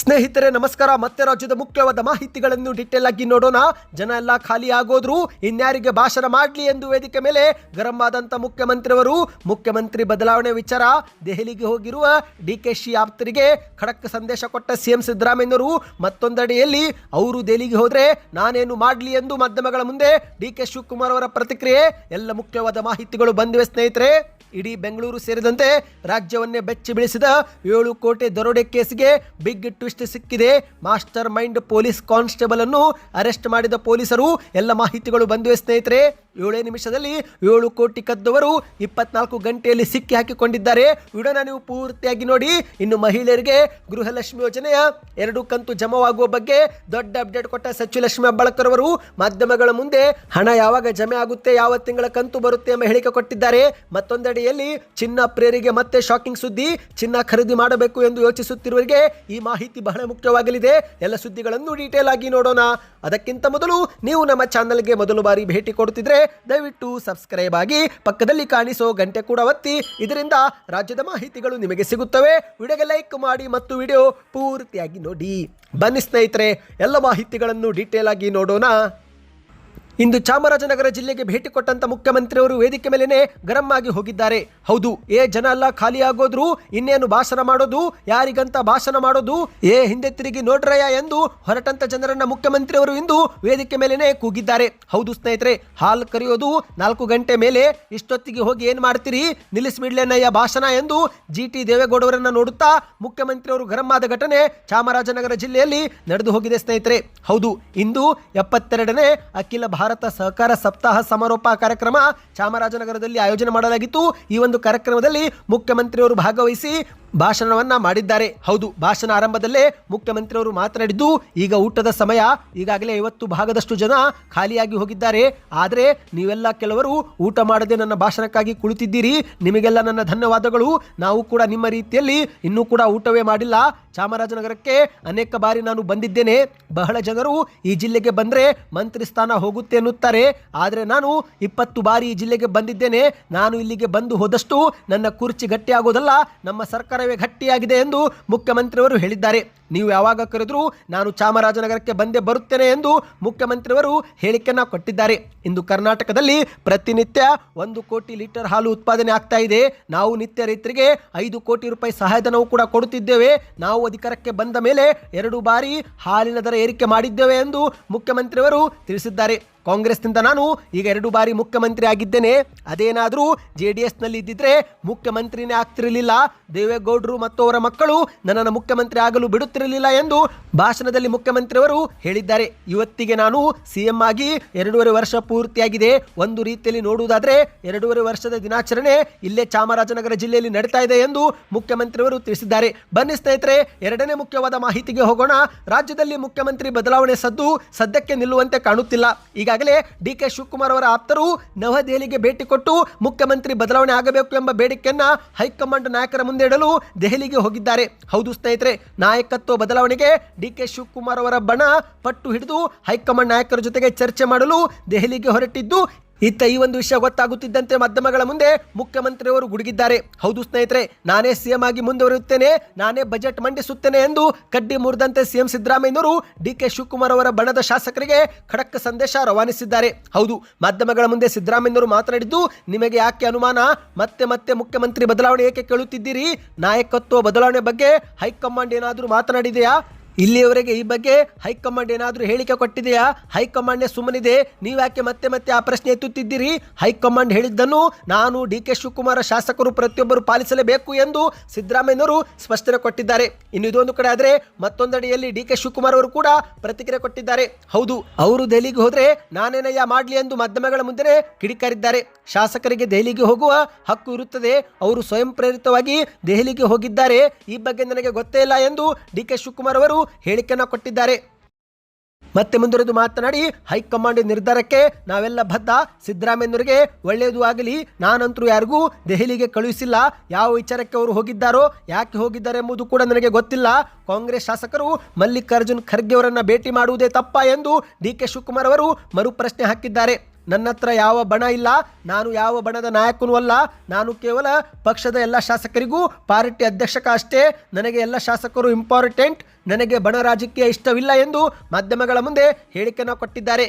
ಸ್ನೇಹಿತರೆ, ನಮಸ್ಕಾರ. ಮತ್ತೆ ರಾಜ್ಯದ ಮುಖ್ಯವಾದ ಮಾಹಿತಿಗಳನ್ನು ಡಿಟೇಲ್ ಆಗಿ ನೋಡೋಣ. ಜನ ಎಲ್ಲ ಖಾಲಿ ಆಗೋದ್ರು. ಇನ್ಯಾರಿಗೆ ಭಾಷಣ ಮಾಡಲಿ ಎಂದು ವೇದಿಕೆ ಮೇಲೆ ಗರಂ ಆದಂತ ಮುಖ್ಯಮಂತ್ರಿಯವರು. ಮುಖ್ಯಮಂತ್ರಿ ಬದಲಾವಣೆ ವಿಚಾರ. ದೆಹಲಿಗೆ ಹೋಗಿರುವ ಡಿ ಕೆ ಶಿ ಆಪ್ತರಿಗೆ ಖಡಕ್ ಸಂದೇಶ ಕೊಟ್ಟ ಸಿಎಂ ಸಿದ್ದರಾಮಯ್ಯನವರು. ಮತ್ತೊಂದೆಡೆಯಲ್ಲಿ ಅವರು ದೆಹಲಿಗೆ ಹೋದ್ರೆ ನಾನೇನು ಮಾಡಲಿ ಎಂದು ಮಾಧ್ಯಮಗಳ ಮುಂದೆ ಡಿ ಕೆ ಶಿವಕುಮಾರ್ ಅವರ ಪ್ರತಿಕ್ರಿಯೆ. ಎಲ್ಲ ಮುಖ್ಯವಾದ ಮಾಹಿತಿಗಳು ಬಂದಿವೆ ಸ್ನೇಹಿತರೆ. ಇಡೀ ಬೆಂಗಳೂರು ಸೇರಿದಂತೆ ರಾಜ್ಯವನ್ನೇ ಬೆಚ್ಚಿ ಬೀಳಿಸಿದ ಏಳು ಕೋಟಿ ದರೋಡೆ ಕೇಸ್ಗೆ ಬಿಗ್ ಟ್ವಿಸ್ಟ್ ಸಿಕ್ಕಿದೆ. ಮಾಸ್ಟರ್ ಮೈಂಡ್ ಪೊಲೀಸ್ ಕಾನ್ಸ್ಟೇಬಲ್ ಅನ್ನು ಅರೆಸ್ಟ್ ಮಾಡಿದ ಪೊಲೀಸರು, ಎಲ್ಲ ಮಾಹಿತಿಗಳು ಬಂದಿವೆ ಸ್ನೇಹಿತರೆ. ಏಳೇ ನಿಮಿಷದಲ್ಲಿ ಏಳು ಕೋಟಿ ಕದ್ದವರು ಇಪ್ಪತ್ನಾಲ್ಕು ಗಂಟೆಯಲ್ಲಿ ಸಿಕ್ಕಿ ಹಾಕಿಕೊಂಡಿದ್ದಾರೆ. ವಿಡಿಯೋನ ನೀವು ಪೂರ್ತಿಯಾಗಿ ನೋಡಿ. ಇನ್ನು ಮಹಿಳೆಯರಿಗೆ ಗೃಹಲಕ್ಷ್ಮಿ ಯೋಜನೆಯ ಎರಡು ಕಂತು ಜಮವಾಗುವ ಬಗ್ಗೆ ದೊಡ್ಡ ಅಪ್ಡೇಟ್ ಕೊಟ್ಟ ಸಚಿವ ಲಕ್ಷ್ಮಿ ಅವರು. ಮಾಧ್ಯಮಗಳ ಮುಂದೆ ಹಣ ಯಾವಾಗ ಜಮೆ ಆಗುತ್ತೆ, ಯಾವ ತಿಂಗಳ ಕಂತು ಬರುತ್ತೆ ಎಂಬ ಹೇಳಿಕೆ ಕೊಟ್ಟಿದ್ದಾರೆ. ಮತ್ತೊಂದೆಡೆಯಲ್ಲಿ ಚಿನ್ನ ಪ್ರೇರಿಗೆ ಮತ್ತೆ ಶಾಕಿಂಗ್ ಸುದ್ದಿ, ಚಿನ್ನ ಖರೀದಿ ಮಾಡಬೇಕು ಎಂದು ಯೋಚಿಸುತ್ತಿರುವವರಿಗೆ ಈ ಮಾಹಿತಿ ಬಹಳ ಮುಖ್ಯವಾಗಲಿದೆ. ಎಲ್ಲ ಸುದ್ದಿಗಳನ್ನು ಡೀಟೇಲ್ ಆಗಿ ನೋಡೋಣ. ಅದಕ್ಕಿಂತ ಮೊದಲು ನೀವು ನಮ್ಮ ಚಾನಲ್ಗೆ ಮೊದಲು ಬಾರಿ ಭೇಟಿ ಕೊಡುತ್ತಿದ್ರೆ ದಯವಿಟ್ಟು ಸಬ್ಸ್ಕ್ರೈಬ್ ಆಗಿ ಪಕ್ಕದಲ್ಲಿ ಕಾಣಿಸೋ ಗಂಟೆ ಕೂಡ ಒತ್ತಿ. ಇದರಿಂದ ರಾಜ್ಯದ ಮಾಹಿತಿಗಳು ನಿಮಗೆ ಸಿಗುತ್ತವೆ. ವಿಡಿಯೋಗೆ ಲೈಕ್ ಮಾಡಿ ಮತ್ತು ವಿಡಿಯೋ ಪೂರ್ತಿಯಾಗಿ ನೋಡಿ. ಬನ್ನಿ ಸ್ನೇಹಿತರೆ, ಎಲ್ಲ ಮಾಹಿತಿಗಳನ್ನು ಡೀಟೇಲ್ ಆಗಿ ನೋಡೋಣ. ಇಂದು ಚಾಮರಾಜನಗರ ಜಿಲ್ಲೆಗೆ ಭೇಟಿ ಕೊಟ್ಟಂತ ಮುಖ್ಯಮಂತ್ರಿಯವರು ವೇದಿಕೆ ಮೇಲೇನೆ ಗರಂ ಆಗಿ ಹೋಗಿದ್ದಾರೆ. ಹೌದು, ಏ ಜನ ಎಲ್ಲ ಖಾಲಿ ಆಗೋದ್ರು, ಇನ್ನೇನು ಭಾಷಣ ಮಾಡೋದು? ಯಾರಿಗಂತ ಭಾಷಣ ಮಾಡೋದು? ಏ ಹಿಂದೆ ತಿರುಗಿ ನೋಡ್ರಯ್ಯ ಎಂದು ಹೊರಟಂತ ಜನರನ್ನ ಮುಖ್ಯಮಂತ್ರಿಯವರು ಇಂದು ವೇದಿಕೆ ಮೇಲೇನೆ ಕೂಗಿದ್ದಾರೆ. ಹೌದು ಸ್ನೇಹಿತರೆ, ಹಾಲ್ ಕರೆಯೋದು ನಾಲ್ಕು ಗಂಟೆ ಮೇಲೆ. ಇಷ್ಟೊತ್ತಿಗೆ ಹೋಗಿ ಏನ್ ಮಾಡ್ತೀರಿ? ನಿಲ್ಲಿಸ್ಬಿಡ್ಲೇನಯ್ಯ ಭಾಷಣ ಎಂದು ಜಿ ಟಿ ದೇವೇಗೌಡರನ್ನ ನೋಡುತ್ತಾ ಮುಖ್ಯಮಂತ್ರಿಯವರು ಗರಂ ಆದ ಘಟನೆ ಚಾಮರಾಜನಗರ ಜಿಲ್ಲೆಯಲ್ಲಿ ನಡೆದು ಹೋಗಿದೆ ಸ್ನೇಹಿತರೆ. ಹೌದು, ಇಂದು ಎಪ್ಪತ್ತೆರಡನೇ ಅಖಿಲ ಭಾರತ ಸಹಕಾರ ಸಪ್ತಾಹ ಸಮಾರೋಪ ಕಾರ್ಯಕ್ರಮ ಚಾಮರಾಜನಗರದಲ್ಲಿ ಆಯೋಜನೆ ಮಾಡಲಾಗಿತ್ತು. ಈ ಕಾರ್ಯಕ್ರಮದಲ್ಲಿ ಮುಖ್ಯಮಂತ್ರಿಯವರು ಭಾಗವಹಿಸಿ ಭಾಷಣವನ್ನ ಮಾಡಿದ್ದಾರೆ. ಹೌದು, ಭಾಷಣ ಆರಂಭದಲ್ಲೇ ಮುಖ್ಯಮಂತ್ರಿಯವರು ಮಾತನಾಡಿದ್ದು, ಈಗ ಊಟದ ಸಮಯ, ಈಗಾಗಲೇ ಐವತ್ತು ಭಾಗದಷ್ಟು ಜನ ಖಾಲಿಯಾಗಿ ಹೋಗಿದ್ದಾರೆ. ಆದರೆ ನೀವೆಲ್ಲ ಕೆಲವರು ಊಟ ಮಾಡದೆ ನನ್ನ ಭಾಷಣಕ್ಕಾಗಿ ಕುಳಿತಿದ್ದೀರಿ. ನಿಮಗೆಲ್ಲ ನನ್ನ ಧನ್ಯವಾದಗಳು. ನಾವು ಕೂಡ ನಿಮ್ಮ ರೀತಿಯಲ್ಲಿ ಇನ್ನೂ ಕೂಡ ಊಟವೇ ಮಾಡಿಲ್ಲ. ಚಾಮರಾಜನಗರಕ್ಕೆ ಅನೇಕ ಬಾರಿ ನಾನು ಬಂದಿದ್ದೇನೆ. ಬಹಳ ಜನರು ಈ ಜಿಲ್ಲೆಗೆ ಬಂದರೆ ಮಂತ್ರಿ ಸ್ಥಾನ ಹೋಗುತ್ತೆ ಎನ್ನುತ್ತಾರೆ ಆದರೆ ನಾನು ಇಪ್ಪತ್ತು ಬಾರಿ ಈ ಜಿಲ್ಲೆಗೆ ಬಂದಿದ್ದೇನೆ. ನಾನು ಇಲ್ಲಿಗೆ ಬಂದು ಹೋದಷ್ಟು ನನ್ನ ಕುರ್ಚಿ ಗಟ್ಟಿಯಾಗೋದಲ್ಲ ನಮ್ಮ ಸರ್ಕಾರವೇ ಗಟ್ಟಿಯಾಗಿದೆ ಎಂದು ಮುಖ್ಯಮಂತ್ರಿಯವರು ಹೇಳಿದ್ದಾರೆ. ನೀವು ಯಾವಾಗ ಕರೆದರೂ ನಾನು ಚಾಮರಾಜನಗರಕ್ಕೆ ಬಂದೇ ಬರುತ್ತೇನೆ ಎಂದು ಮುಖ್ಯಮಂತ್ರಿಯವರು ಹೇಳಿಕೆಯನ್ನು ಕೊಟ್ಟಿದ್ದಾರೆ. ಇಂದು ಕರ್ನಾಟಕದಲ್ಲಿ ಪ್ರತಿನಿತ್ಯ ಒಂದು ಕೋಟಿ ಲೀಟರ್ ಹಾಲು ಉತ್ಪಾದನೆ ಆಗ್ತಾ ಇದೆ. ನಾವು ನಿತ್ಯ ರೈತರಿಗೆ ಐದು ಕೋಟಿ ರೂಪಾಯಿ ಸಹಾಯಧನವು ಕೂಡ ಕೊಡುತ್ತಿದ್ದೇವೆ. ನಾವು ಅಧಿಕಾರಕ್ಕೆ ಬಂದ ಮೇಲೆ ಎರಡು ಬಾರಿ ಹಾಲಿನ ದರ ಏರಿಕೆ ಮಾಡಿದ್ದೇವೆ ಎಂದು ಮುಖ್ಯಮಂತ್ರಿಯವರು ತಿಳಿಸಿದ್ದಾರೆ. ಕಾಂಗ್ರೆಸ್ನಿಂದ ನಾನು ಈಗ ಎರಡು ಬಾರಿ ಮುಖ್ಯಮಂತ್ರಿ ಆಗಿದ್ದೇನೆ. ಅದೇನಾದರೂ ಜೆ ಡಿ ಎಸ್ನಲ್ಲಿ ಇದ್ದಿದ್ರೆ ಮುಖ್ಯಮಂತ್ರಿನೇ ಆಗ್ತಿರಲಿಲ್ಲ. ದೇವೇಗೌಡರು ಮತ್ತು ಅವರ ಮಕ್ಕಳು ನನ್ನನ್ನು ಮುಖ್ಯಮಂತ್ರಿ ಆಗಲು ಬಿಡುತ್ತಿರಲಿಲ್ಲ ಎಂದು ಭಾಷಣದಲ್ಲಿ ಮುಖ್ಯಮಂತ್ರಿಯವರು ಹೇಳಿದ್ದಾರೆ. ಇವತ್ತಿಗೆ ನಾನು ಸಿಎಂ ಆಗಿ ಎರಡೂವರೆ ವರ್ಷ ಪೂರ್ತಿಯಾಗಿದೆ. ಒಂದು ರೀತಿಯಲ್ಲಿ ನೋಡುವುದಾದರೆ ಎರಡೂವರೆ ವರ್ಷದ ದಿನಾಚರಣೆ ಇಲ್ಲೇ ಚಾಮರಾಜನಗರ ಜಿಲ್ಲೆಯಲ್ಲಿ ನಡೀತಾ ಇದೆ ಎಂದು ಮುಖ್ಯಮಂತ್ರಿಯವರು ತಿಳಿಸಿದ್ದಾರೆ. ಬನ್ನಿ ಸ್ನೇಹಿತರೆ, ಎರಡನೇ ಮುಖ್ಯವಾದ ಮಾಹಿತಿಗೆ ಹೋಗೋಣ. ರಾಜ್ಯದಲ್ಲಿ ಮುಖ್ಯಮಂತ್ರಿ ಬದಲಾವಣೆ ಸದ್ದು ಸದ್ಯಕ್ಕೆ ನಿಲ್ಲುವಂತೆ ಕಾಣುತ್ತಿಲ್ಲ. ಈಗಾಗಲೇ ಡಿ ಕೆ ಶಿವಕುಮಾರ್ ಅವರ ಆಪ್ತರು ನವದೆಹಲಿಗೆ ಭೇಟಿ ಕೊಟ್ಟು ಮುಖ್ಯಮಂತ್ರಿ ಬದಲಾವಣೆ ಆಗಬೇಕು ಎಂಬ ಬೇಡಿಕೆಯನ್ನ ಹೈಕಮಾಂಡ್ ನಾಯಕರ ಮುಂದೆ ಇಡಲು ದೆಹಲಿಗೆ ಹೋಗಿದ್ದಾರೆ. ಹೌದು ಸ್ನೇಹಿತರೆ, ನಾಯಕತ್ವ ಬದಲಾವಣೆಗೆ ಡಿ ಕೆ ಶಿವಕುಮಾರ್ ಅವರ ಬಣ ಪಟ್ಟು ಹಿಡಿದು ಹೈಕಮಾಂಡ್ ನಾಯಕರ ಜೊತೆಗೆ ಚರ್ಚೆ ಮಾಡಲು ದೆಹಲಿಗೆ ಹೊರಟಿದ್ದು ಇತ್ತ ಈ ಒಂದು ವಿಷಯ ಗೊತ್ತಾಗುತ್ತಿದ್ದಂತೆ ಮಾಧ್ಯಮಗಳ ಮುಂದೆ ಮುಖ್ಯಮಂತ್ರಿಯವರು ಗುಡುಗಿದ್ದಾರೆ. ಹೌದು ಸ್ನೇಹಿತರೆ, ನಾನೇ ಸಿಎಂ ಆಗಿ ಮುಂದುವರಿಯುತ್ತೇನೆ, ನಾನೇ ಬಜೆಟ್ ಮಂಡಿಸುತ್ತೇನೆ ಎಂದು ಕಡ್ಡಿ ಮುರಿದಂತೆ ಸಿಎಂ ಸಿದ್ದರಾಮಯ್ಯನವರು ಡಿ ಕೆ ಶಿವಕುಮಾರ್ ಅವರ ಬಣದ ಶಾಸಕರಿಗೆ ಖಡಕ್ ಸಂದೇಶ ರವಾನಿಸಿದ್ದಾರೆ. ಹೌದು, ಮಾಧ್ಯಮಗಳ ಮುಂದೆ ಸಿದ್ದರಾಮಯ್ಯನವರು ಮಾತನಾಡಿದ್ದು, ನಿಮಗೆ ಯಾಕೆ ಅನುಮಾನ? ಮತ್ತೆ ಮತ್ತೆ ಮುಖ್ಯಮಂತ್ರಿ ಬದಲಾವಣೆ ಏಕೆ ಕೇಳುತ್ತಿದ್ದೀರಿ? ನಾಯಕತ್ವ ಬದಲಾವಣೆ ಬಗ್ಗೆ ಹೈಕಮಾಂಡ್ ಏನಾದರೂ ಮಾತನಾಡಿದೆಯಾ? ಇಲ್ಲಿಯವರೆಗೆ ಈ ಬಗ್ಗೆ ಹೈಕಮಾಂಡ್ ಏನಾದರೂ ಹೇಳಿಕೆ ಕೊಟ್ಟಿದೆಯಾ? ಹೈಕಮಾಂಡ್ನೇ ಸುಮ್ಮನಿದೆ. ನೀವ್ಯಾಕೆ ಮತ್ತೆ ಮತ್ತೆ ಆ ಪ್ರಶ್ನೆ ಎತ್ತುತ್ತಿದ್ದೀರಿ? ಹೈಕಮಾಂಡ್ ಹೇಳಿದ್ದನ್ನು ನಾನು ಡಿ ಕೆ ಶಿವಕುಮಾರ ಶಾಸಕರು ಪ್ರತಿಯೊಬ್ಬರು ಪಾಲಿಸಲೇಬೇಕು ಎಂದು ಸಿದ್ದರಾಮಯ್ಯನವರು ಸ್ಪಷ್ಟನೆ ಕೊಟ್ಟಿದ್ದಾರೆ. ಇನ್ನು ಇದೊಂದು ಕಡೆ ಆದರೆ ಮತ್ತೊಂದಡಿಯಲ್ಲಿ ಡಿ ಕೆ ಶಿವಕುಮಾರ್ ಅವರು ಕೂಡ ಪ್ರತಿಕ್ರಿಯೆ ಕೊಟ್ಟಿದ್ದಾರೆ. ಹೌದು, ಅವರು ದೆಹಲಿಗೆ ಹೋದರೆ ನಾನೇನಯ್ಯ ಮಾಡಲಿ ಎಂದು ಮಾಧ್ಯಮಗಳ ಮುಂದೆ ಕಿಡಿಕಾರಿದ್ದಾರೆ. ಶಾಸಕರಿಗೆ ದೆಹಲಿಗೆ ಹೋಗುವ ಹಕ್ಕು ಇರುತ್ತದೆ. ಅವರು ಸ್ವಯಂ ಪ್ರೇರಿತವಾಗಿ ದೆಹಲಿಗೆ ಹೋಗಿದ್ದಾರೆ. ಈ ಬಗ್ಗೆ ನನಗೆ ಗೊತ್ತೇ ಇಲ್ಲ ಎಂದು ಡಿ ಕೆ ಶಿವಕುಮಾರ್ ಅವರು ಹೇಳಿಕೆಯನ್ನು ಕೊಟ್ಟಿದ್ದಾರೆ. ಮತ್ತೆ ಮುಂದುವರೆದು ಮಾತನಾಡಿ, ಹೈಕಮಾಂಡ್ ನಿರ್ಧಾರಕ್ಕೆ ನಾವೆಲ್ಲ ಬದ್ಧ. ಸಿದ್ದರಾಮಯ್ಯನವರಿಗೆ ಒಳ್ಳೆಯದು ಆಗಲಿ ನಾನಂತರೂ ಯಾರಿಗೂ ದೆಹಲಿಗೆ ಕಳುಹಿಸಿಲ್ಲ. ಯಾವ ವಿಚಾರಕ್ಕೆ ಅವರು ಹೋಗಿದ್ದಾರೋ, ಯಾಕೆ ಹೋಗಿದ್ದಾರೆ ಎಂಬುದು ಕೂಡ ನನಗೆ ಗೊತ್ತಿಲ್ಲ. ಕಾಂಗ್ರೆಸ್ ಶಾಸಕರು ಮಲ್ಲಿಕಾರ್ಜುನ್ ಖರ್ಗೆ ಅವರನ್ನು ಭೇಟಿ ಮಾಡುವುದೇ ತಪ್ಪ ಎಂದು ಡಿ ಕೆ ಶಿವಕುಮಾರ್ ಅವರು ಮರುಪ್ರಶ್ನೆ ಹಾಕಿದ್ದಾರೆ. ನನ್ನ ಹತ್ರ ಯಾವ ಬಣ ಇಲ್ಲ. ನಾನು ಯಾವ ಬಣದ ನಾಯಕನೂ ಅಲ್ಲ. ನಾನು ಕೇವಲ ಪಕ್ಷದ ಎಲ್ಲ ಶಾಸಕರಿಗೂ ಪಾರ್ಟಿ ಅಧ್ಯಕ್ಷಕ ಅಷ್ಟೇ. ನನಗೆ ಎಲ್ಲ ಶಾಸಕರು ಇಂಪಾರ್ಟೆಂಟ್ ನನಗೆ ಬಣ ರಾಜಕೀಯ ಇಷ್ಟವಿಲ್ಲ ಎಂದು ಮಾಧ್ಯಮಗಳ ಮುಂದೆ ಹೇಳಿಕೆಯನ್ನು ಕೊಟ್ಟಿದ್ದಾರೆ.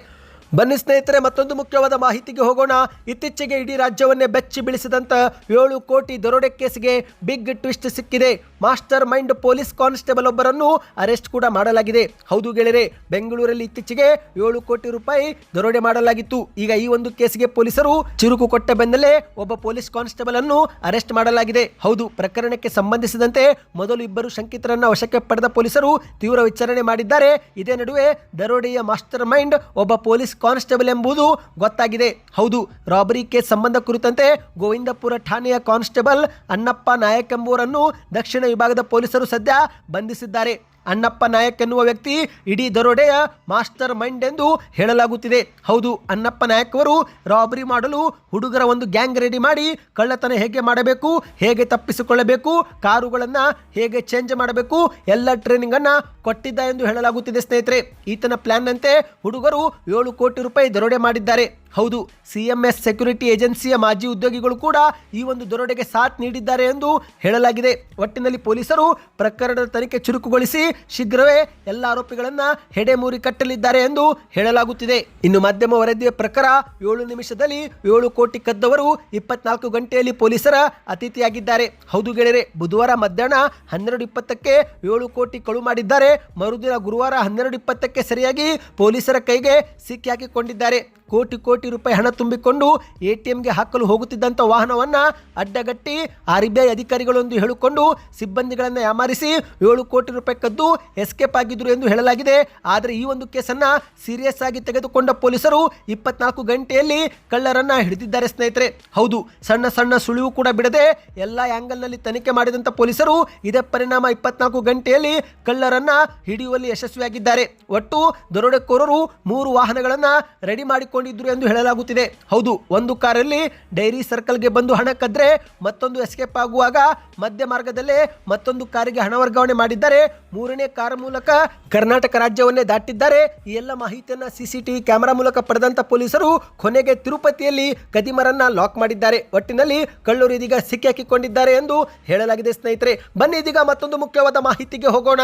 ಬನ್ನಿ ಸ್ನೇಹಿತರೆ, ಮತ್ತೊಂದು ಮುಖ್ಯವಾದ ಮಾಹಿತಿಗೆ ಹೋಗೋಣ. ಇತ್ತೀಚೆಗೆ ಇಡೀ ರಾಜ್ಯವನ್ನೇ ಬೆಚ್ಚಿ ಬೀಳಿಸಿದಂಥ ಏಳು ಕೋಟಿ ದರೋಡೆ ಕೇಸ್ಗೆ ಬಿಗ್ ಟ್ವಿಸ್ಟ್ ಸಿಕ್ಕಿದೆ. ಮಾಸ್ಟರ್ ಮೈಂಡ್ ಪೊಲೀಸ್ ಕಾನ್ಸ್ಟೇಬಲ್ ಒಬ್ಬರನ್ನು ಅರೆಸ್ಟ್ ಕೂಡ ಮಾಡಲಾಗಿದೆ. ಹೌದು ಗೆಳೆಯರೆ, ಬೆಂಗಳೂರಲ್ಲಿ ಇತ್ತೀಚೆಗೆ ಏಳು ಕೋಟಿ ರೂಪಾಯಿ ದರೋಡೆ ಮಾಡಲಾಗಿತ್ತು. ಈಗ ಈ ಒಂದು ಕೇಸ್ಗೆ ಪೊಲೀಸರು ಚುರುಕು ಕೊಟ್ಟ ಬೆನ್ನಲ್ಲೇ ಒಬ್ಬ ಪೊಲೀಸ್ ಕಾನ್ಸ್ಟೇಬಲ್ ಅನ್ನು ಅರೆಸ್ಟ್ ಮಾಡಲಾಗಿದೆ. ಹೌದು, ಪ್ರಕರಣಕ್ಕೆ ಸಂಬಂಧಿಸಿದಂತೆ ಮೊದಲು ಇಬ್ಬರು ಶಂಕಿತರನ್ನ ವಶಕ್ಕೆ ಪಡೆದ ಪೊಲೀಸರು ತೀವ್ರ ವಿಚಾರಣೆ ಮಾಡಿದ್ದಾರೆ. ಇದೇ ನಡುವೆ ದರೋಡೆಯ ಮಾಸ್ಟರ್ ಮೈಂಡ್ ಒಬ್ಬ ಪೊಲೀಸ್ ಕಾನ್ಸ್ಟೇಬಲ್ ಎಂಬುದು ಗೊತ್ತಾಗಿದೆ. ಹೌದು, ರಾಬರಿ ಕೇಸ್ ಸಂಬಂಧ ಕುರಿತಂತೆ ಗೋವಿಂದಪುರ ಠಾಣೆಯ ಕಾನ್ಸ್ಟೇಬಲ್ ಅಣ್ಣಪ್ಪ ನಾಯಕ್ ಎಂಬುವರನ್ನು ದಕ್ಷಿಣ ವಿಭಾಗದ ಪೊಲೀಸರು ಸದ್ಯ ಬಂಧಿಸಿದ್ದಾರೆ. ಅಣ್ಣಪ್ಪ ನಾಯಕ್ ಎನ್ನುವ ವ್ಯಕ್ತಿ ಇಡೀ ದರೋಡೆಯ ಮಾಸ್ಟರ್ ಮೈಂಡ್ ಎಂದು ಹೇಳಲಾಗುತ್ತಿದೆ. ಹೌದು, ಅಣ್ಣಪ್ಪ ನಾಯಕ್ ಅವರು ರಾಬರಿ ಮಾಡಲು ಹುಡುಗರ ಒಂದು ಗ್ಯಾಂಗ್ ರೆಡಿ ಮಾಡಿ ಕಳ್ಳತನ ಹೇಗೆ ಮಾಡಬೇಕು, ಹೇಗೆ ತಪ್ಪಿಸಿಕೊಳ್ಳಬೇಕು, ಕಾರುಗಳನ್ನು ಹೇಗೆ ಚೇಂಜ್ ಮಾಡಬೇಕು, ಎಲ್ಲ ಟ್ರೈನಿಂಗನ್ನು ಕೊಟ್ಟಿದ್ದ ಎಂದು ಹೇಳಲಾಗುತ್ತಿದೆ ಸ್ನೇಹಿತರೆ. ಈತನ ಪ್ಲಾನ್ನಂತೆ ಹುಡುಗರು ಏಳು ಕೋಟಿ ರೂಪಾಯಿ ದರೋಡೆ ಮಾಡಿದ್ದಾರೆ. ಹೌದು ಸಿಎಂಎಸ್ ಸೆಕ್ಯುರಿಟಿ ಏಜೆನ್ಸಿಯ ಮಾಜಿ ಉದ್ಯೋಗಿಗಳು ಕೂಡ ಈ ಒಂದು ದರೋಡೆಗೆ ಸಾಥ್ ನೀಡಿದ್ದಾರೆ ಎಂದು ಹೇಳಲಾಗಿದೆ. ಒಟ್ಟಿನಲ್ಲಿ ಪೊಲೀಸರು ಪ್ರಕರಣದ ತನಿಖೆ ಚುರುಕುಗೊಳಿಸಿ ಶೀಘ್ರವೇ ಎಲ್ಲ ಆರೋಪಿಗಳನ್ನು ಹೆಡೆಮೂರಿ ಕಟ್ಟಲಿದ್ದಾರೆ ಎಂದು ಹೇಳಲಾಗುತ್ತಿದೆ. ಇನ್ನು ಮಾಧ್ಯಮ ವರದಿಯ ಪ್ರಕಾರ ಏಳು ನಿಮಿಷದಲ್ಲಿ ಏಳು ಕೋಟಿ ಕದ್ದವರು ಇಪ್ಪತ್ನಾಲ್ಕು ಗಂಟೆಯಲ್ಲಿ ಪೊಲೀಸರ ಅತಿಥಿಯಾಗಿದ್ದಾರೆ. ಹೌದು ಗೆಳೆಯರೆ, ಬುಧವಾರ ಮಧ್ಯಾಹ್ನ ಹನ್ನೆರಡು ಇಪ್ಪತ್ತಕ್ಕೆ ಏಳು ಕೋಟಿ ಕಳು ಮಾಡಿದ್ದಾರೆ. ಮರುದಿನ ಗುರುವಾರ ಹನ್ನೆರಡು ಇಪ್ಪತ್ತಕ್ಕೆ ಸರಿಯಾಗಿ ಪೊಲೀಸರ ಕೈಗೆ ಸಿಕ್ಕಿ ಹಾಕಿಕೊಂಡಿದ್ದಾರೆ ಕೋಟಿ ಕೋಟಿ ರೂಪಾಯಿ ಹಣ ತುಂಬಿಕೊಂಡು ಎಟಿಎಂಗೆ ಹಾಕಲು ಹೋಗುತ್ತಿದ್ದಂಥ ವಾಹನವನ್ನ ಅಡ್ಡಗಟ್ಟಿ ಆರ್ ಬಿ ಅಧಿಕಾರಿಗಳೊಂದು ಹೇಳಿಕೊಂಡು ಸಿಬ್ಬಂದಿಗಳನ್ನು ಯಾಮಾರಿಸಿ ಏಳು ಕೋಟಿ ರೂಪಾಯಿ ಕದ್ದು ಎಸ್ಕೇಪ್ ಆಗಿದ್ರು ಎಂದು ಹೇಳಲಾಗಿದೆ. ಆದರೆ ಈ ಒಂದು ಕೇಸನ್ನ ಸೀರಿಯಸ್ ಆಗಿ ತೆಗೆದುಕೊಂಡ ಪೊಲೀಸರು ಇಪ್ಪತ್ನಾಲ್ಕು ಗಂಟೆಯಲ್ಲಿ ಕಳ್ಳರನ್ನ ಹಿಡಿದಿದ್ದಾರೆ ಸ್ನೇಹಿತರೆ. ಹೌದು, ಸಣ್ಣ ಸಣ್ಣ ಸುಳಿವು ಕೂಡ ಬಿಡದೆ ಎಲ್ಲ ಆ್ಯಂಗಲ್ನಲ್ಲಿ ತನಿಖೆ ಮಾಡಿದಂಥ ಪೊಲೀಸರು ಇದೇ ಪರಿಣಾಮ ಇಪ್ಪತ್ನಾಲ್ಕು ಗಂಟೆಯಲ್ಲಿ ಕಳ್ಳರನ್ನ ಹಿಡಿಯುವಲ್ಲಿ ಯಶಸ್ವಿಯಾಗಿದ್ದಾರೆ. ಒಟ್ಟು ದರೋಡೆಕೋರರು ಮೂರು ವಾಹನಗಳನ್ನು ರೆಡಿ ಮಾಡಿಕೊಂಡಿದ್ರು ಎಂದು ಹೇಳಲಾಗುತ್ತಿದೆ. ಹೌದು, ಒಂದು ಕಾರಲ್ಲಿ ಡೈರಿ ಸರ್ಕಲ್ಗೆ ಬಂದು ಹಣ ಕದ್ರೆ ಮತ್ತೊಂದು ಎಸ್ಕೇಪ್ ಆಗುವಾಗ ಮಧ್ಯ ಮಾರ್ಗದಲ್ಲೇ ಮತ್ತೊಂದು ಕಾರಿಗೆ ಹಣ ವರ್ಗಾವಣೆ ಮಾಡಿದ್ದಾರೆ ಮೂರನೇ ಕಾರ್ ಮೂಲಕ ಕರ್ನಾಟಕ ರಾಜ್ಯವನ್ನೇ ದಾಟಿದ್ದಾರೆ. ಈ ಎಲ್ಲ ಮಾಹಿತಿಯನ್ನ ಸಿಸಿಟಿವಿ ಕ್ಯಾಮೆರಾ ಮೂಲಕ ಪಡೆದಂತ ಪೊಲೀಸರು ಕೊನೆಗೆ ತಿರುಪತಿಯಲ್ಲಿ ಕದಿಮರನ್ನ ಲಾಕ್ ಮಾಡಿದ್ದಾರೆ. ಒಟ್ಟಿನಲ್ಲಿ ಕಳ್ಳರು ಇದೀಗ ಸಿಕ್ಕಿ ಹಾಕಿಕೊಂಡಿದ್ದಾರೆ ಎಂದು ಹೇಳಲಾಗಿದೆ ಸ್ನೇಹಿತರೆ. ಬನ್ನಿ ಇದೀಗ ಮತ್ತೊಂದು ಮುಖ್ಯವಾದ ಮಾಹಿತಿಗೆ ಹೋಗೋಣ.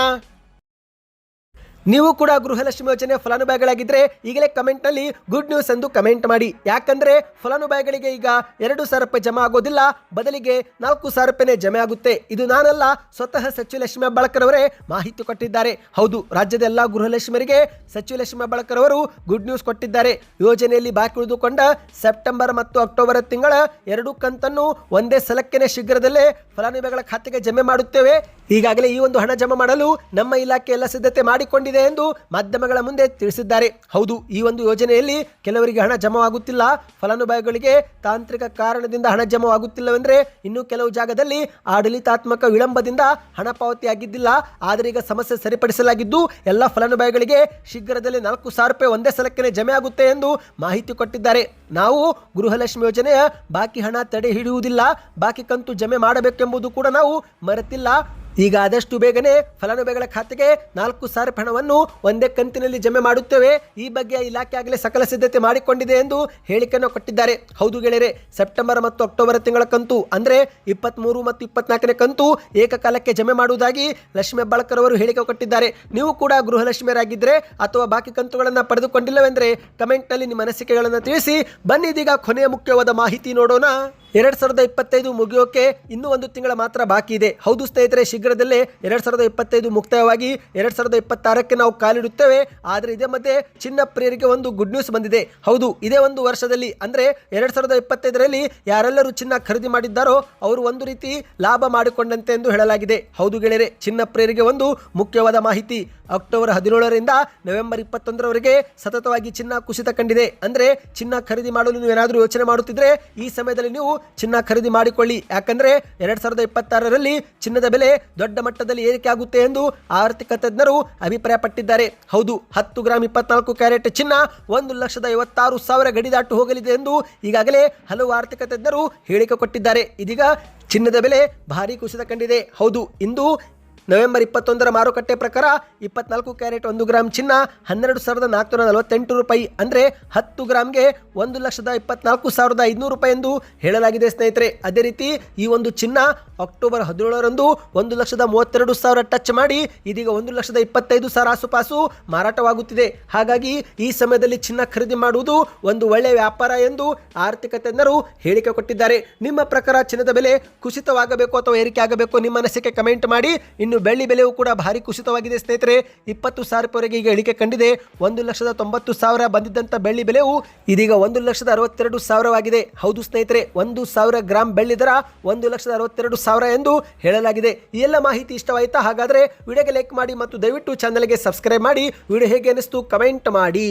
ನೀವು ಕೂಡ ಗೃಹಲಕ್ಷ್ಮಿ ಯೋಜನೆ ಫಲಾನುಭವಿಗಳಾಗಿದ್ದರೆ ಈಗಲೇ ಕಮೆಂಟ್ನಲ್ಲಿ ಗುಡ್ ನ್ಯೂಸ್ ಎಂದು ಕಮೆಂಟ್ ಮಾಡಿ. ಯಾಕಂದ್ರೆ ಫಲಾನುಭವಿಗಳಿಗೆ ಈಗ ಎರಡು ಸಾವಿರ ರೂಪಾಯಿ ಜಮಾ ಆಗೋದಿಲ್ಲ, ಬದಲಿಗೆ ನಾಲ್ಕು ಸಾವಿರ ರೂಪಾಯಿನೇ ಜಮೆ ಆಗುತ್ತೆ. ಇದು ನಾನಲ್ಲ, ಸ್ವತಃ ಸಚಿವ ಲಕ್ಷ್ಮಿ ಹೆಬ್ಬಾಳ್ಕರ್ ಅವರೇ ಮಾಹಿತಿ ಕೊಟ್ಟಿದ್ದಾರೆ. ಹೌದು, ರಾಜ್ಯದ ಎಲ್ಲ ಗೃಹಲಕ್ಷ್ಮಿಯರಿಗೆ ಸಚಿವ ಲಕ್ಷ್ಮಿ ಹೆಬ್ಬಾಳ್ಕರ್ ಅವರು ಗುಡ್ ನ್ಯೂಸ್ ಕೊಟ್ಟಿದ್ದಾರೆ. ಯೋಜನೆಯಲ್ಲಿ ಬಾಕಿ ಉಳಿದುಕೊಂಡ ಸೆಪ್ಟೆಂಬರ್ ಮತ್ತು ಅಕ್ಟೋಬರ್ ತಿಂಗಳ ಎರಡು ಕಂತನ್ನು ಒಂದೇ ಸಲಕ್ಕೆನೆ ಶೀಘ್ರದಲ್ಲೇ ಫಲಾನುಭವಿಗಳ ಖಾತೆಗೆ ಜಮೆ ಮಾಡುತ್ತೇವೆ. ಈಗಾಗಲೇ ಈ ಒಂದು ಹಣ ಜಮಾ ಮಾಡಲು ನಮ್ಮ ಇಲಾಖೆ ಎಲ್ಲ ಸಿದ್ಧತೆ ಮಾಡಿಕೊಂಡಿದೆ ಎಂದು ಮಾಧ್ಯಮಗಳ ಮುಂದೆ ತಿಳಿಸಿದ್ದಾರೆ. ಹೌದು, ಈ ಒಂದು ಯೋಜನೆಯಲ್ಲಿ ಕೆಲವರಿಗೆ ಹಣ ಜಮವಾಗುತ್ತಿಲ್ಲ. ಫಲಾನುಭವಿಗಳಿಗೆ ತಾಂತ್ರಿಕ ಕಾರಣದಿಂದ ಹಣ ಜಮವಾಗುತ್ತಿಲ್ಲವೆಂದರೆ ಇನ್ನೂ ಕೆಲವು ಜಾಗದಲ್ಲಿ ಆಡಳಿತಾತ್ಮಕ ವಿಳಂಬದಿಂದ ಹಣ ಪಾವತಿಯಾಗಿದ್ದಿಲ್ಲ. ಆದರೆ ಈಗ ಸಮಸ್ಯೆ ಸರಿಪಡಿಸಲಾಗಿದ್ದು, ಎಲ್ಲ ಫಲಾನುಭವಿಗಳಿಗೆ ಶೀಘ್ರದಲ್ಲಿ ನಾಲ್ಕು ಸಾವಿರ ರೂಪಾಯಿ ಒಂದೇ ಸಲಕ್ಕೆ ಜಮೆ ಆಗುತ್ತೆ ಎಂದು ಮಾಹಿತಿ ಕೊಟ್ಟಿದ್ದಾರೆ. ನಾವು ಗೃಹಲಕ್ಷ್ಮಿ ಯೋಜನೆಯ ಬಾಕಿ ಹಣ ತಡೆ ಹಿಡಿಯುವುದಿಲ್ಲ. ಬಾಕಿ ಕಂತು ಜಮೆ ಮಾಡಬೇಕೆಂಬುದು ಕೂಡ ನಾವು ಮರೆತಿಲ್ಲ. ಈಗ ಆದಷ್ಟು ಬೇಗನೆ ಫಲಾನುಭವಿಗಳ ಖಾತೆಗೆ ನಾಲ್ಕು ಸಾವಿರ ಹಣವನ್ನು ಒಂದೇ ಕಂತಿನಲ್ಲಿ ಜಮೆ ಮಾಡುತ್ತೇವೆ. ಈ ಬಗ್ಗೆ ಇಲಾಖೆ ಆಗಲೇ ಸಕಲ ಸಿದ್ಧತೆ ಮಾಡಿಕೊಂಡಿದೆ ಎಂದು ಹೇಳಿಕೆಯನ್ನು ಕೊಟ್ಟಿದ್ದಾರೆ. ಹೌದು ಗೆಳೆಯರೆ, ಸೆಪ್ಟೆಂಬರ್ ಮತ್ತು ಅಕ್ಟೋಬರ್ ತಿಂಗಳ ಕಂತು, ಅಂದರೆ ಇಪ್ಪತ್ತ್ಮೂರು ಮತ್ತು ಇಪ್ಪತ್ನಾಲ್ಕನೇ ಕಂತು ಏಕಕಾಲಕ್ಕೆ ಜಮೆ ಮಾಡುವುದಾಗಿ ಲಕ್ಷ್ಮಿ ಹೆಬ್ಬಾಳ್ಕರ್ ಅವರು ಹೇಳಿಕೆ ಕೊಟ್ಟಿದ್ದಾರೆ. ನೀವು ಕೂಡ ಗೃಹಲಕ್ಷ್ಮಿಯರಾಗಿದ್ದರೆ ಅಥವಾ ಬಾಕಿ ಕಂತುಗಳನ್ನು ಪಡೆದುಕೊಂಡಿಲ್ಲವೆಂದರೆ ಕಮೆಂಟ್ನಲ್ಲಿ ನಿಮ್ಮ ಅನಿಸಿಕೆಗಳನ್ನು ತಿಳಿಸಿ. ಬನ್ನಿ ಇದೀಗ ಕೊನೆಯ ಮುಖ್ಯವಾದ ಮಾಹಿತಿ ನೋಡೋಣ. ಎರಡ್ ಸಾವಿರದ ಇಪ್ಪತ್ತೈದು ಮುಗಿಯೋಕೆ ಇನ್ನೂ ಒಂದು ತಿಂಗಳ ಮಾತ್ರ ಬಾಕಿ ಇದೆ. ಹೌದು ಸ್ನೇಹಿತರೆ, ಶೀಘ್ರದಲ್ಲೇ ಎರಡ್ ಸಾವಿರದ ಇಪ್ಪತ್ತೈದು ಮುಕ್ತಾಯವಾಗಿ ಎರಡ್ ಸಾವಿರದ ಇಪ್ಪತ್ತಾರಕ್ಕೆ ನಾವು ಕಾಲಿಡುತ್ತೇವೆ. ಆದರೆ ಇದೇ ಮಧ್ಯೆ ಚಿನ್ನ ಪ್ರಿಯರಿಗೆ ಒಂದು ಗುಡ್ ನ್ಯೂಸ್ ಬಂದಿದೆ. ಹೌದು, ಇದೇ ಒಂದು ವರ್ಷದಲ್ಲಿ, ಅಂದ್ರೆ ಎರಡ್ ಸಾವಿರದ ಇಪ್ಪತ್ತೈದರಲ್ಲಿ ಯಾರೆಲ್ಲರೂ ಚಿನ್ನ ಖರೀದಿ ಮಾಡಿದ್ದಾರೋ ಅವರು ಒಂದು ರೀತಿ ಲಾಭ ಮಾಡಿಕೊಂಡಂತೆ ಎಂದು ಹೇಳಲಾಗಿದೆ. ಹೌದು ಗೆಳೆಯರೆ, ಚಿನ್ನ ಪ್ರಿಯರಿಗೆ ಒಂದು ಮುಖ್ಯವಾದ ಮಾಹಿತಿ. ಅಕ್ಟೋಬರ್ ಹದಿನೇಳರಿಂದ ನವೆಂಬರ್ ಇಪ್ಪತ್ತೊಂದರವರೆಗೆ ಸತತವಾಗಿ ಚಿನ್ನ ಕುಸಿತ ಕಂಡಿದೆ. ಅಂದ್ರೆ ಚಿನ್ನ ಖರೀದಿ ಮಾಡಲು ನೀವು ಏನಾದರೂ ಯೋಚನೆ ಮಾಡುತ್ತಿದ್ರೆ ಈ ಸಮಯದಲ್ಲಿ ನೀವು ಚಿನ್ನ ಖರೀದಿ ಮಾಡಿಕೊಳ್ಳಿ. ಯಾಕಂದ್ರೆ ಎರಡ್ ಸಾವಿರದ ಇಪ್ಪತ್ತಾರರಲ್ಲಿ ಚಿನ್ನದ ಬೆಲೆ ದೊಡ್ಡ ಮಟ್ಟದಲ್ಲಿ ಏರಿಕೆ ಆಗುತ್ತೆ ಎಂದು ಆರ್ಥಿಕ ತಜ್ಞರು ಅಭಿಪ್ರಾಯಪಟ್ಟಿದ್ದಾರೆ. ಹೌದು, ಹತ್ತು ಗ್ರಾಮ್ ಇಪ್ಪತ್ನಾಲ್ಕು ಕ್ಯಾರೆಟ್ ಚಿನ್ನ ಒಂದು ಲಕ್ಷದ ಐವತ್ತಾರು ಸಾವಿರ ಗಡಿ ದಾಟು ಹೋಗಲಿದೆ ಎಂದು ಈಗಾಗಲೇ ಹಲವು ಆರ್ಥಿಕ ತಜ್ಞರು ಹೇಳಿಕೆ ಕೊಟ್ಟಿದ್ದಾರೆ. ಇದೀಗ ಚಿನ್ನದ ಬೆಲೆ ಭಾರಿ ಕುಸಿತ ಕಂಡಿದೆ. ಹೌದು, ಇಂದು ನವೆಂಬರ್ ಇಪ್ಪತ್ತೊಂದರ ಮಾರುಕಟ್ಟೆ ಪ್ರಕಾರ ಇಪ್ಪತ್ನಾಲ್ಕು ಕ್ಯಾರೆಟ್ ಒಂದು ಗ್ರಾಮ್ ಚಿನ್ನ, ಹನ್ನೆರಡು ಸಾವಿರದ ನಾಲ್ಕುನೂರ ನಲವತ್ತೆಂಟು ರೂಪಾಯಿ ಅಂದರೆ ಹತ್ತು ಗ್ರಾಮ್ಗೆ ಒಂದು ಲಕ್ಷದ ಇಪ್ಪತ್ನಾಲ್ಕು ಸಾವಿರದ ಐದುನೂರು ರೂಪಾಯಿ ಎಂದು ಹೇಳಲಾಗಿದೆ ಸ್ನೇಹಿತರೆ. ಅದೇ ರೀತಿ ಈ ಒಂದು ಚಿನ್ನ ಅಕ್ಟೋಬರ್ ಹದಿನೇಳರಂದು ಒಂದು ಲಕ್ಷದ ಮೂವತ್ತೆರಡು ಸಾವಿರ ಟಚ್ ಮಾಡಿ ಇದೀಗ ಒಂದು ಲಕ್ಷದ ಇಪ್ಪತ್ತೈದು ಸಾವಿರ ಆಸುಪಾಸು ಮಾರಾಟವಾಗುತ್ತಿದೆ. ಹಾಗಾಗಿ ಈ ಸಮಯದಲ್ಲಿ ಚಿನ್ನ ಖರೀದಿ ಮಾಡುವುದು ಒಂದು ಒಳ್ಳೆಯ ವ್ಯಾಪಾರ ಎಂದು ಆರ್ಥಿಕ ತಜ್ಞರು ಹೇಳಿಕೆ ಕೊಟ್ಟಿದ್ದಾರೆ. ನಿಮ್ಮ ಪ್ರಕಾರ ಚಿನ್ನದ ಬೆಲೆ ಕುಸಿತವಾಗಬೇಕು ಅಥವಾ ಏರಿಕೆ ಆಗಬೇಕು ನಿಮ್ಮ ಅನಿಸಿಕೆ ಕಮೆಂಟ್ ಮಾಡಿ. ಇನ್ನು ಬೆಳ್ಳಿ ಬೆಲೆಯೂ ಕೂಡ ಭಾರಿ ಕುಸಿತವಾಗಿದೆ ಸ್ನೇಹಿತರೆ. ಇಪ್ಪತ್ತು ಸಾವಿರ ರೂಪಾಯಿವರೆಗೆ ಈಗ ಇಳಿಕೆ ಕಂಡಿದೆ. ಒಂದು ಲಕ್ಷದ ತೊಂಬತ್ತು ಸಾವಿರ ಬಂದಿದ್ದಂಥ ಬೆಳ್ಳಿ ಬೆಲೆಯು ಇದೀಗ ಒಂದು ಲಕ್ಷದ ಅರವತ್ತೆರಡು ಸಾವಿರವಾಗಿದೆ. ಹೌದು ಸ್ನೇಹಿತರೆ, ಒಂದು ಸಾವಿರ ಗ್ರಾಮ್ ಬೆಳ್ಳಿ ದರ ಒಂದು ಲಕ್ಷದ ಅರವತ್ತೆರಡು ಸಾವಿರ ಎಂದು ಹೇಳಲಾಗಿದೆ. ಈ ಎಲ್ಲ ಮಾಹಿತಿ ಇಷ್ಟವಾಯಿತಾ? ಹಾಗಾದರೆ ವಿಡಿಯೋಗೆ ಲೈಕ್ ಮಾಡಿ ಮತ್ತು ದಯವಿಟ್ಟು ಚಾನಲ್ಗೆ ಸಬ್ಸ್ಕ್ರೈಬ್ ಮಾಡಿ. ವಿಡಿಯೋ ಹೇಗೆ ಅನಿಸ್ತು ಕಮೆಂಟ್ ಮಾಡಿ.